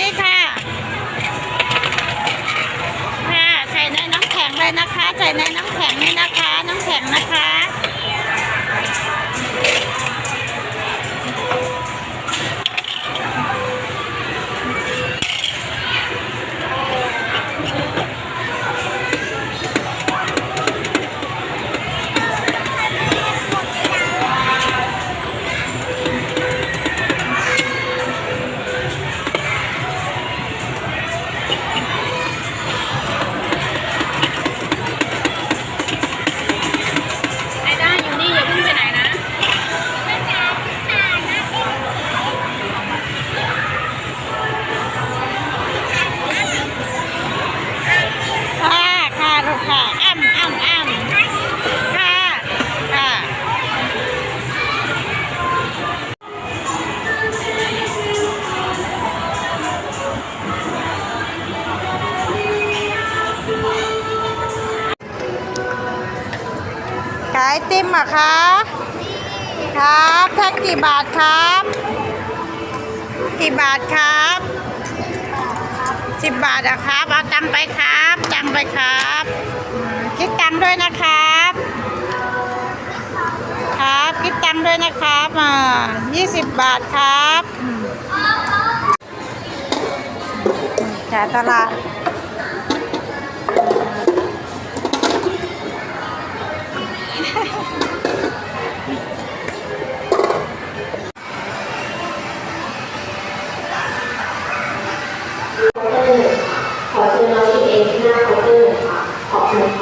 นี้ค่ะค่ะใส่ในน้ำแข็งเลยนะคะ ใส่ในน้ำแข็งนี่นะคะ น้ำแข็งนะคะ ขายติมอะคะครับแท่งกี่บาทครับ กี่บาทครับสิบบาทอะครับ เอาตังไปครับตังไปครับคิดตังด้วยนะครับ ครับคิดตังด้วยนะครับอ่ายี่สิบบาทครับอืมค่ะตลาด เองที่หน้าเคาน์เตอร์ค่ะขอบคุณค่ะ